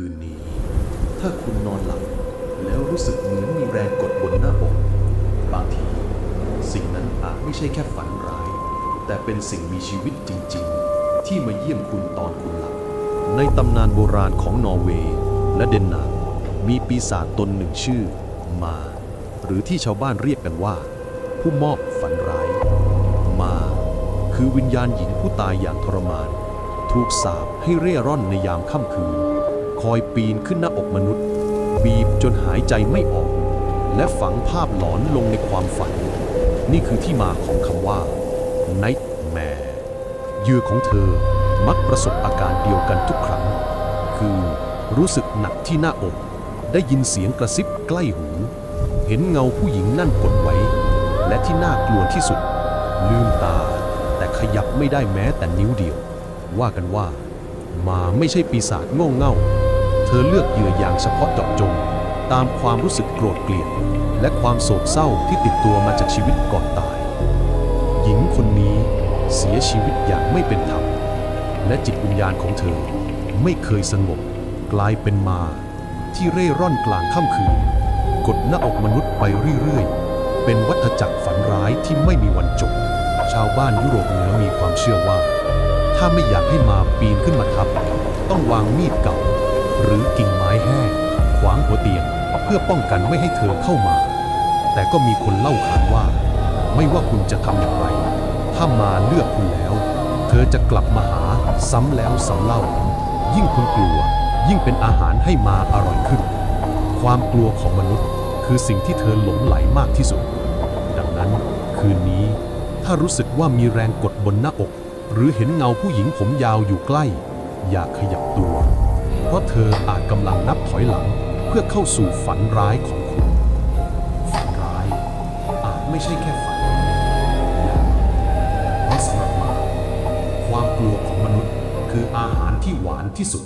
คืนนี้ ถ้าคุณนอนหลับแล้วรู้สึกเหมือนมีแรงกดบนหน้าอกบางที สิ่งนั้นอาจไม่ใช่แค่ฝันร้าย แต่เป็นสิ่งมีชีวิตจริง ๆ ที่มาเยี่ยมคุณตอนคุณหลับ ในตำนานโบราณของนอร์เวย์และเดนมาร์กมีปีศาจตนหนึ่งชื่อ มา หรือที่ชาวบ้านเรียกกันว่า ผู้มอบฝันร้าย มา คือวิญญาณหญิงผู้ตายอย่างทรมาน ถูกสาปให้เร่ร่อนในยามค่ำคืน อยปีนขึ้นหน้าอกมนุษย์ บีบจนหายใจไม่ออก และฝังภาพหลอนลงในความฝัน นี่คือที่มาของคำว่า nightmare เหยื่อของเธอมักประสบอาการเดียวกันทุกครั้ง คือรู้สึกหนักที่หน้าอก ได้ยินเสียงกระซิบใกล้หู เห็นเงาผู้หญิงนั่นกดไว้ และที่น่ากลัวที่สุด ลืมตา แต่ขยับไม่ได้แม้แต่นิ้วเดียว ว่ากันว่ามาไม่ใช่ปีศาจโง่เง่า เธอเลือกเหยื่ออย่างเฉพาะเจาะจง ตามความรู้สึกโกรธเกลียด และความโศกเศร้าที่ติดตัวมาจากชีวิตก่อนตาย หญิงคนนี้เสียชีวิตอย่างไม่เป็นธรรม และจิตวิญญาณของเธอไม่เคยสงบ กลายเป็นมา ที่เร่ร่อนกลางค่ำคืน กดหน้าอกมนุษย์ไปเรื่อยๆ เป็นวัฏจักรฝันร้ายที่ไม่มีวันจบ ชาวบ้านยุโรปเหนือมีความเชื่อว่า ถ้าไม่อยากให้มาปีนขึ้นมาทับ ต้องวางมีดเก่า หรือกิ่งไม้แห้งขวางหัวเตียงเพื่อป้องกันไม่ให้เธอเข้ามา แต่ก็มีคนเล่าขานว่า ไม่ว่าคุณจะทำอย่างไร ถ้ามาเลือกคุณแล้ว เธอจะกลับมาหาซ้ำแล้วซ้ำเล่า ยิ่งคุณกลัว ยิ่งเป็นอาหารให้มาอร่อยขึ้น ความกลัวของมนุษย์คือสิ่งที่เธอหลงไหลมากที่สุด ดังนั้น คืนนี้ ถ้ารู้สึกว่ามีแรงกดบนหน้าอก หรือเห็นเงาผู้หญิงผมยาวอยู่ใกล้ อย่าขยับตัว เพราะเธออาจกำลังนับถอยหลังเพื่อเข้าสู่ฝันร้ายของคุณ ฝันร้ายอาจไม่ใช่แค่ฝันเพราะสำหรับมาความกลัวของมนุษย์คืออาหารที่หวานที่สุด